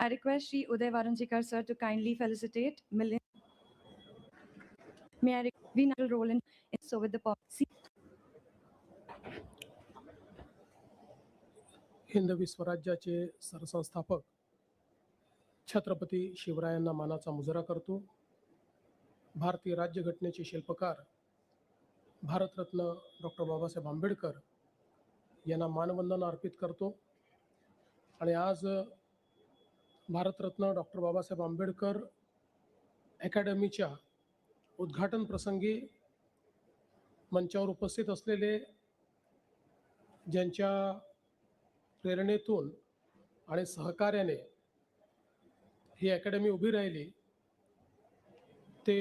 I request Sri Uday Varanjikar sir to kindly felicitate Milind. May I, re- we now roll in, so with the policy. हिंदवी स्वराज्याचे सरसंस्थापक छत्रपती शिवरायांना मानाचा मुजरा करतो भारतीय राज्यघटनेचे शिल्पकार भारतरत्न डॉक्टर बाबासाहेब आंबेडकर यांना मानवंदना अर्पित करतो आणि आज भारतरत्न डॉक्टर बाबासाहेब आंबेडकर अकॅडमीच्या उद्घाटन प्रसंगी मंचावर उपस्थित असलेले ज्यांच्या प्रेरणेतून आणि सहकार्याने ही अकॅडमी उभी राहिली ते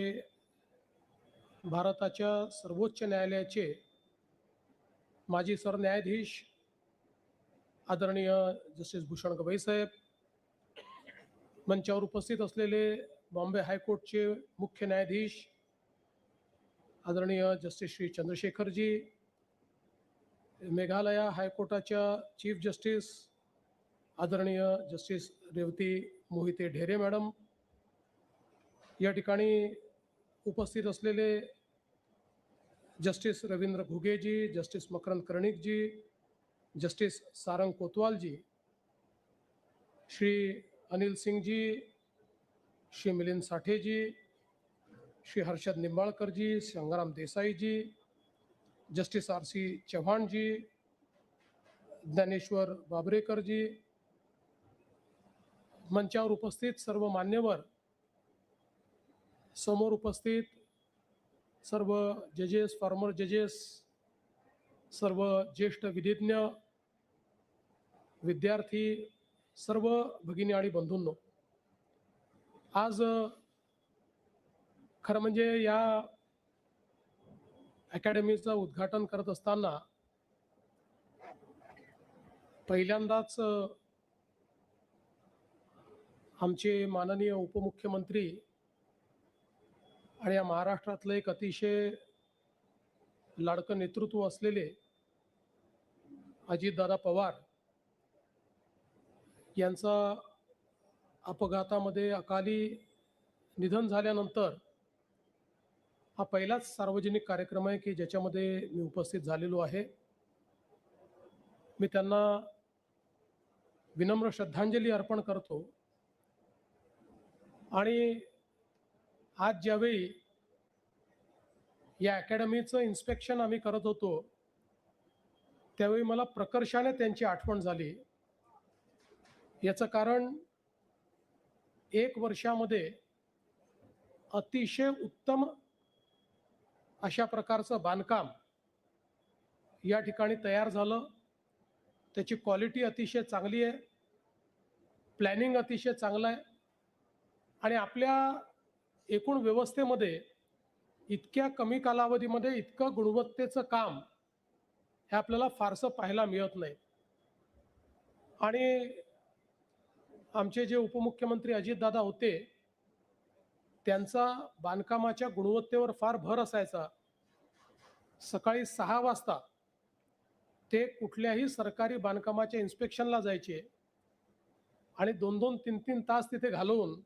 भारताच्या सर्वोच्च न्यायालयाचे माजी सरन्यायाधीश आदरणीय जस्टिस भूषण गवई साहेब मंचावर उपस्थित असलेले बॉम्बे हायकोर्टचे मुख्य न्यायाधीश आदरणीय जस्टिस श्री चंद्रशेखरजी मेघालया हायकोर्टाच्या चीफ जस्टिस आदरणीय जस्टिस रेवती मोहिते ढेरे मॅडम या ठिकाणी उपस्थित असलेले justice Ravindra Ghugeji justice Makarand Karnikji justice Sarang Kotwalji Shri Anil Singhji Shri Milind Satheji Shri Harshad Nimbalkarji Sangram Desaiji justice R C Chavanji Dnyaneshwar Babrekarji मंचावर उपस्थित सर्व मान्यवर समोर उपस्थित सर्व जजेस फॉर्मर जजेस सर्व ज्येष्ठ विधिज्ञ विद्यार्थी सर्व भगिनी आणि बंधूंनो आज खरं म्हणजे या अकॅडमीचं उद्घाटन करत असताना पहिल्यांदाच आमचे माननीय उपमुख्यमंत्री आणि या महाराष्ट्रातलं एक अतिशय लाडकं नेतृत्व असलेले अजितदादा पवार यांचा अपघातामध्ये अकाली निधन झाल्यानंतर हा पहिलाच सार्वजनिक कार्यक्रम आहे की ज्याच्यामध्ये मी उपस्थित झालेलो आहे. मी त्यांना विनम्र श्रद्धांजली अर्पण करतो. आणि आज ज्यावेळी या अकॅडमीचं इन्स्पेक्शन आम्ही करत होतो त्यावेळी मला प्रकर्षाने त्यांची आठवण झाली. याचं कारण एक वर्षामध्ये अतिशय उत्तम अशा प्रकारचं बांधकाम या ठिकाणी तयार झालं. त्याची क्वालिटी अतिशय चांगली आहे. प्लॅनिंग अतिशय चांगलं आहे. आणि आपल्या एकूण व्यवस्थेमध्ये इतक्या कमी कालावधीमध्ये इतकं गुणवत्तेचं काम हे आपल्याला फारसं पाहायला मिळत नाही. आणि आमचे जे उपमुख्यमंत्री अजितदादा होते त्यांचा बांधकामाच्या गुणवत्तेवर फार भर असायचा. सकाळी सहा वाजता ते कुठल्याही सरकारी बांधकामाच्या इन्स्पेक्शनला जायचे आणि दोन दोन तीन तीन तास तिथे घालवून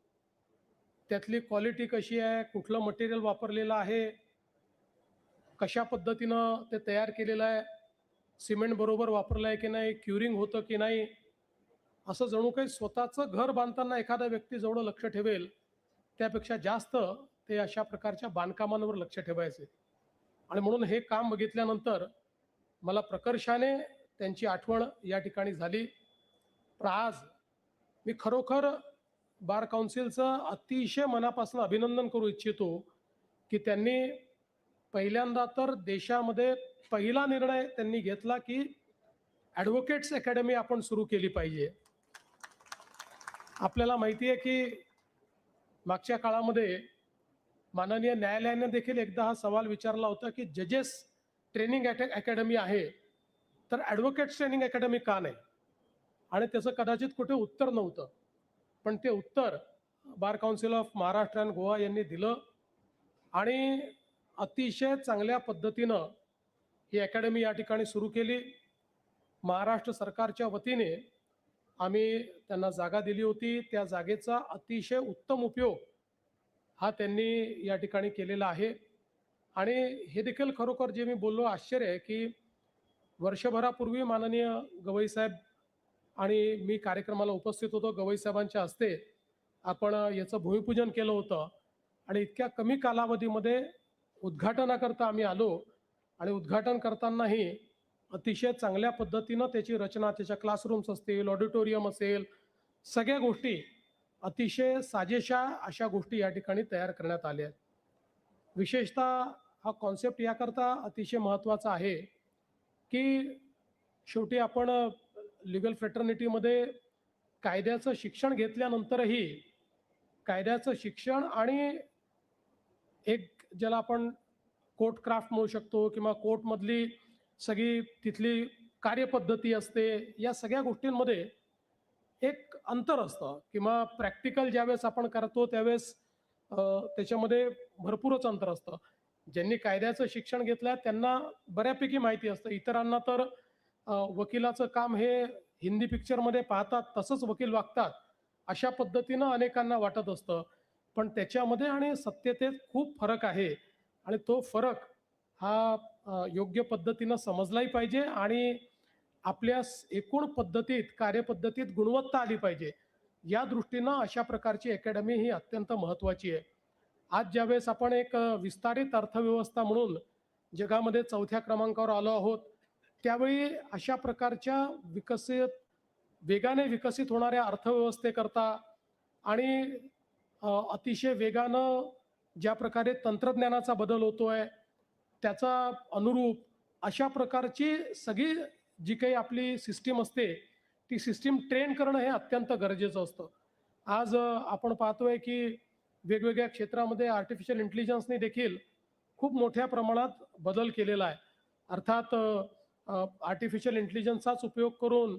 त्यातली क्वालिटी कशी आहे कुठलं मटेरियल वापरलेलं आहे कशा पद्धतीनं ते तयार केलेलं आहे सिमेंट बरोबर वापरलं आहे की नाही क्युरिंग होतं की नाही असं जणू काही स्वतःचं घर बांधताना एखादा व्यक्ती जेवढं लक्ष ठेवेल त्यापेक्षा जास्त ते अशा प्रकारच्या बांधकामांवर लक्ष ठेवायचे. आणि म्हणून हे काम बघितल्यानंतर मला प्रकर्षाने त्यांची आठवण या ठिकाणी झाली. पण आज मी खरोखर बार काउन्सिलचं अतिशय मनापासून अभिनंदन करू इच्छितो की त्यांनी पहिल्यांदा तर देशामध्ये पहिला निर्णय त्यांनी घेतला की ॲडव्होकेट्स अकॅडमी आपण सुरू केली पाहिजे. आपल्याला माहिती आहे की मागच्या काळामध्ये माननीय न्यायालयाने देखील एकदा हा सवाल विचारला होता की जजेस ट्रेनिंग अकॅडमी आहे तर ॲडव्होकेट्स ट्रेनिंग अकॅडमी का नाही? आणि त्याचं कदाचित कुठे उत्तर नव्हतं. पण ते उत्तर bar council of Maharashtra and Goa यांनी दिलं आणि अतिशय चांगल्या पद्धतीनं ही अकॅडमी या ठिकाणी सुरू केली. महाराष्ट्र सरकारच्या वतीने आम्ही त्यांना जागा दिली होती. त्या जागेचा अतिशय उत्तम उपयोग हा त्यांनी या ठिकाणी केलेला आहे. आणि हे देखील खरोखर जे मी बोललो आश्चर्य आहे की वर्षभरापूर्वी माननीय गवईसाहेब आणि मी कार्यक्रमाला उपस्थित होतो. गवईसाहेबांच्या हस्ते आपण याचं भूमिपूजन केलं होतं. आणि इतक्या कमी कालावधीमध्ये उद्घाटनाकरता आम्ही आलो. आणि उद्घाटन करतानाही अतिशय चांगल्या पद्धतीनं त्याची रचना त्याच्या क्लासरूम्स असतील ऑडिटोरियम असेल सगळ्या गोष्टी अतिशय साजेशा अशा गोष्टी या ठिकाणी तयार करण्यात आल्या आहेत. विशेषतः हा कॉन्सेप्ट याकरता अतिशय महत्त्वाचा आहे की शेवटी आपण लिगल फ्रेटर्निटीमध्ये कायद्याचं शिक्षण घेतल्यानंतरही कायद्याचं शिक्षण आणि एक ज्याला आपण कोर्ट क्राफ्ट म्हणू शकतो किंवा कोर्टमधली सगळी तिथली कार्यपद्धती असते या सगळ्या गोष्टींमध्ये एक अंतर असतं किंवा प्रॅक्टिकल ज्यावेळेस आपण करतो त्यावेळेस त्याच्यामध्ये भरपूरच अंतर असतं. ज्यांनी कायद्याचं शिक्षण घेतलं त्यांना बऱ्यापैकी माहिती असतं. इतरांना तर वकिलाचं काम हे हिंदी पिक्चरमध्ये पाहतात तसंच वकील वागतात अशा पद्धतीनं अनेकांना वाटत असतं. पण त्याच्यामध्ये आणि सत्यतेत खूप फरक आहे. आणि तो फरक हा योग्य पद्धतीनं समजलाही पाहिजे आणि आपल्या एकूण पद्धतीत कार्यपद्धतीत गुणवत्ता आली पाहिजे. या दृष्टीनं अशा प्रकारची अकॅडमी ही अत्यंत महत्त्वाची आहे. आज ज्यावेळेस आपण एक विस्तारित अर्थव्यवस्था म्हणून जगामध्ये चौथ्या क्रमांकावर आलो आहोत त्यावेळी अशा प्रकारच्या विकसित वेगाने विकसित होणाऱ्या अर्थव्यवस्थेकरता आणि अतिशय वेगानं ज्या प्रकारे तंत्रज्ञानाचा बदल होतो आहे त्याचा अनुरूप अशा प्रकारची सगळी जी काही आपली सिस्टीम असते ती सिस्टीम ट्रेन करणं हे अत्यंत गरजेचं असतं. आज आपण पाहतोय की वेगवेगळ्या क्षेत्रामध्ये आर्टिफिशियल इंटेलिजन्सने देखील खूप मोठ्या प्रमाणात बदल केलेला आहे. अर्थात आर्टिफिशियल इंटेलिजन्सचाच उपयोग करून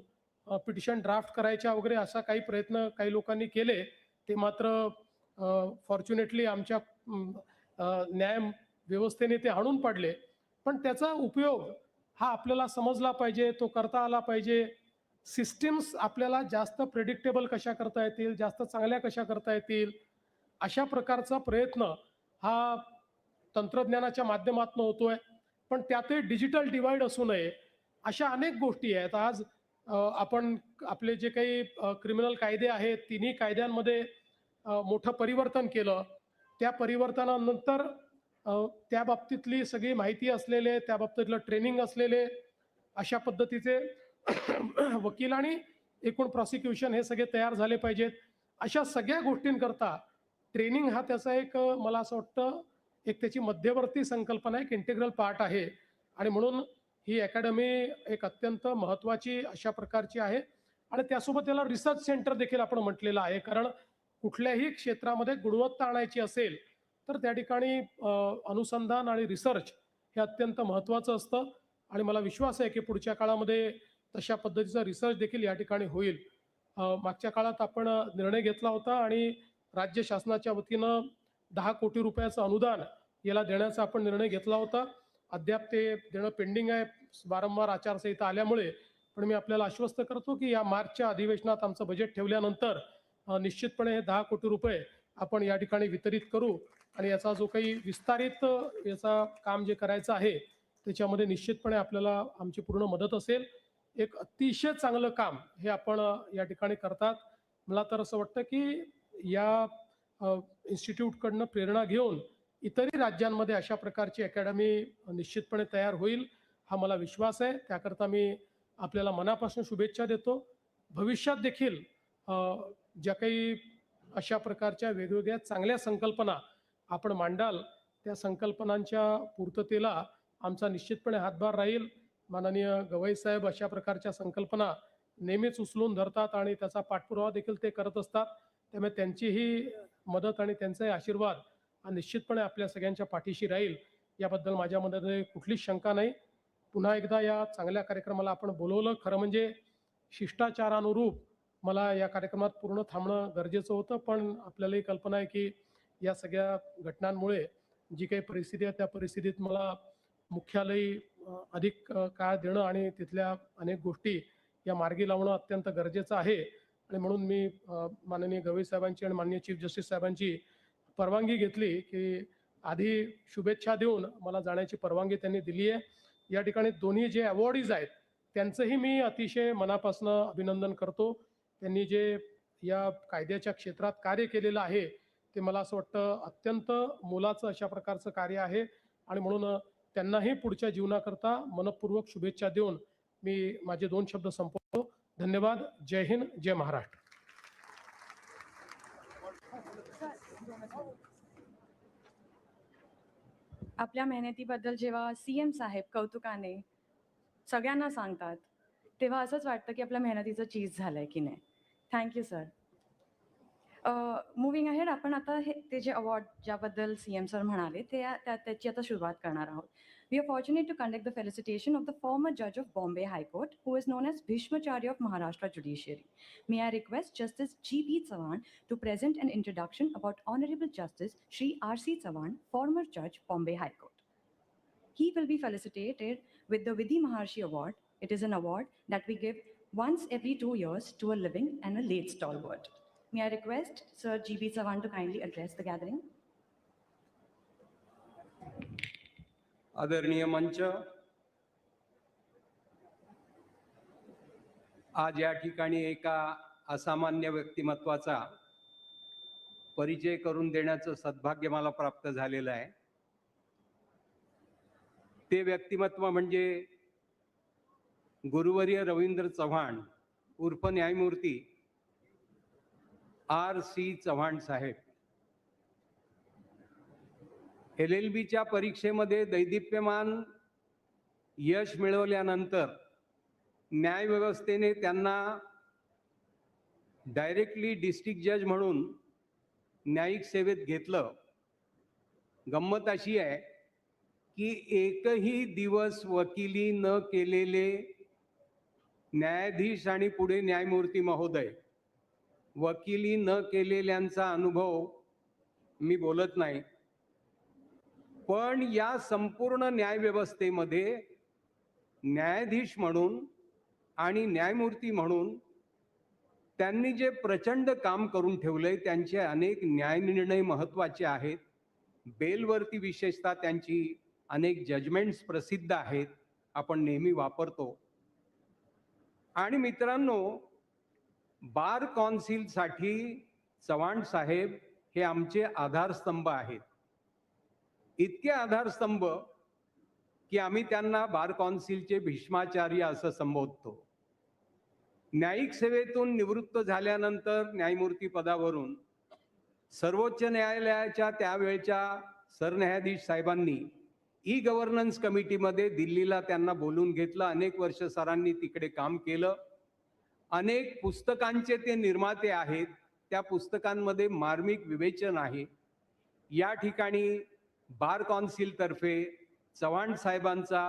पिटिशन ड्राफ्ट करायच्या वगैरे असा काही प्रयत्न काही लोकांनी केले ते मात्र फॉर्च्युनेटली आमच्या न्याय व्यवस्थेने ते आणून पडले. पण त्याचा उपयोग हा आपल्याला समजला पाहिजे तो करता आला पाहिजे. सिस्टीम्स आपल्याला जास्त प्रेडिक्टेबल कशा करता येतील जास्त चांगल्या कशा करता येतील अशा प्रकारचा प्रयत्न हा तंत्रज्ञानाच्या माध्यमातून होतोय. पण त्यातही डिजिटल डिवाइड असू नये अशा अनेक गोष्टी आहेत. आज आपण आपले जे काही क्रिमिनल कायदे आहेत तिन्ही कायद्यांमध्ये मोठं परिवर्तन केलं. त्या परिवर्तनानंतर त्या बाबतीतली सगळी माहिती असलेले त्या बाबतीतलं ट्रेनिंग असलेले अशा पद्धतीचे वकील आणि एकूण प्रॉसिक्युशन हे सगळे तयार झाले पाहिजेत. अशा सगळ्या गोष्टींकरता ट्रेनिंग हा त्याचा एक मला असं वाटतं एक त्याची मध्यवर्ती संकल्पना एक इंटिग्रल पार्ट आहे. आणि म्हणून ही अकॅडमी एक अत्यंत महत्त्वाची अशा प्रकारची आहे. आणि त्यासोबत त्याला रिसर्च सेंटर देखील आपण म्हटलेलं आहे. कारण कुठल्याही क्षेत्रामध्ये गुणवत्ता आणायची असेल तर त्या ठिकाणी अनुसंधान आणि रिसर्च हे अत्यंत महत्त्वाचं असतं. आणि मला विश्वास आहे की पुढच्या काळामध्ये तशा पद्धतीचा रिसर्च देखील या ठिकाणी होईल. मागच्या काळात आपण निर्णय घेतला होता आणि राज्य शासनाच्या वतीनं दहा कोटी रुपयाचं अनुदान याला देण्याचा आपण निर्णय घेतला होता. अद्याप ते देणं पेंडिंग आहे. वारंवार आचारसंहिता आल्यामुळे पण मी आपल्याला आश्वस्त करतो की या मार्चच्या अधिवेशनात आमचं बजेट ठेवल्यानंतर निश्चितपणे हे दहा कोटी रुपये आपण या ठिकाणी वितरित करू. आणि याचा जो काही विस्तारित याचा काम जे करायचं आहे त्याच्यामध्ये निश्चितपणे आपल्याला आमची पूर्ण मदत असेल. एक अतिशय चांगलं काम हे आपण या ठिकाणी करतात. मला तर असं वाटतं की या इन्स्टिट्यूटकडनं प्रेरणा घेऊन इतरही राज्यांमध्ये अशा प्रकारची अकॅडमी निश्चितपणे तयार होईल हा मला विश्वास आहे. त्याकरता मी आपल्याला मनापासून शुभेच्छा देतो. भविष्यात देखील ज्या काही अशा प्रकारच्या वेगवेगळ्या चांगल्या संकल्पना आपण मांडाल त्या संकल्पनांच्या पूर्ततेला आमचा निश्चितपणे हातभार राहील. माननीय गवई साहेब अशा प्रकारच्या संकल्पना नेहमीच उचलून धरतात आणि त्याचा पाठपुरावा देखील ते करत असतात. त्यामुळे त्यांचीही मदत आणि त्यांचाही आशीर्वाद हा निश्चितपणे आपल्या सगळ्यांच्या पाठीशी राहील. याबद्दल माझ्या मनामध्ये कुठलीच शंका नाही. पुन्हा एकदा या चांगल्या कार्यक्रमाला आपण बोलवलं. खरं म्हणजे शिष्टाचारानुरूप मला या कार्यक्रमात पूर्ण थांबणं गरजेचं होतं पण आपल्यालाही कल्पना आहे की या सगळ्या घटनांमुळे जी काही परिस्थिती आहे त्या परिस्थितीत मला मुख्यालयी अधिक काळ देणं आणि तिथल्या अनेक गोष्टी या मार्गी लावणं अत्यंत गरजेचं आहे. आणि म्हणून मी माननीय गवई साहेबांची आणि माननीय चीफ जस्टिस साहेबांची परवानगी घेतली की आधी शुभेच्छा देऊन मला जाण्याची परवानगी त्यांनी दिली आहे. या ठिकाणी दोन्ही जे अवॉर्डीज आहेत त्यांचंही मी अतिशय मनापासून अभिनंदन करतो. त्यांनी जे या कायद्याच्या क्षेत्रात कार्य केलेलं आहे ते मला असं वाटतं अत्यंत मोलाचं अशा प्रकारचं कार्य आहे. आणि म्हणून त्यांनाही पुढच्या जीवनाकरता मनपूर्वक शुभेच्छा देऊन मी माझे दोन शब्द संपवतो. धन्यवाद. जय हिंद. जय महाराष्ट्र. आपल्या मेहनतीबद्दल जेव्हा सी एम साहेब कौतुकाने सगळ्यांना सांगतात तेव्हा असंच वाटतं की आपल्या मेहनतीचं चीज झालंय की नाही. थँक्यू सर मुव्हिंग अहेड आपण आता हे ते जे अवॉर्ड ज्याबद्दल सी एम सर म्हणाले ते त्या त्याची आता सुरुवात करणार आहोत we are fortunate to conduct the felicitation of the former जज of Bombay high court who is known as Bhishmacharya of Maharashtra judiciary May I request Justice G.B. Chavan to present an introduction about Honorable Justice Shri R.C. Chavan, former Judge, Bombay High Court. He will be felicitated with the Vidhi Maharshi Award. It is an award that we give once every two years to a living and a late stalwart. May I request Sir G.B. Chavan to kindly address the gathering? आदरणीय मंच आज या ठिकाणी एका असामान्य व्यक्तिमत्वाचा परिचय करून देण्याचं सद्भाग्य मला प्राप्त झालेलं आहे ते व्यक्तिमत्व म्हणजे गुरुवर्य रवींद्र चव्हाण उर्फ न्यायमूर्ती आर सी चव्हाण साहेब. एल एल बीच्या परीक्षेमध्ये दैदिप्यमान यश मिळवल्यानंतर न्यायव्यवस्थेने त्यांना डायरेक्टली डिस्ट्रिक्ट जज म्हणून न्यायिक सेवेत घेतलं. गंमत अशी आहे की एकही दिवस वकिली न केलेले न्यायाधीश आणि पुढे न्यायमूर्ती महोदय वकिली न केलेल्यांचा अनुभव मी बोलत नाही. पण या संपूर्ण न्यायव्यवस्थेमध्ये न्यायाधीश म्हणून आणि न्यायमूर्ती म्हणून त्यांनी जे प्रचंड काम करून ठेवलंय त्यांचे अनेक न्यायनिर्णय महत्त्वाचे आहेत. बेलवरती विशेषतः त्यांची अनेक जजमेंट्स प्रसिद्ध आहेत आपण नेहमी वापरतो. आणि मित्रांनो बार कॉन्सिलसाठी चव्हाण साहेब हे आमचे आधारस्तंभ आहेत. इतके आधारस्तंभ की आम्ही त्यांना बार कॉन्सिलचे भीष्माचार्य असं संबोधतो. न्यायिक सेवेतून निवृत्त झाल्यानंतर न्यायमूर्ती पदावरून सर्वोच्च न्यायालयाच्या त्यावेळच्या सरन्यायाधीश साहेबांनी ई गव्हर्नन्स कमिटीमध्ये दिल्लीला त्यांना बोलून घेतलं. अनेक वर्ष सरांनी तिकडे काम केलं. अनेक पुस्तकांचे ते निर्माते आहेत. त्या पुस्तकांमध्ये मार्मिक विवेचन आहे. या ठिकाणी बार कौन्सिलतर्फे चव्हाण साहेबांचा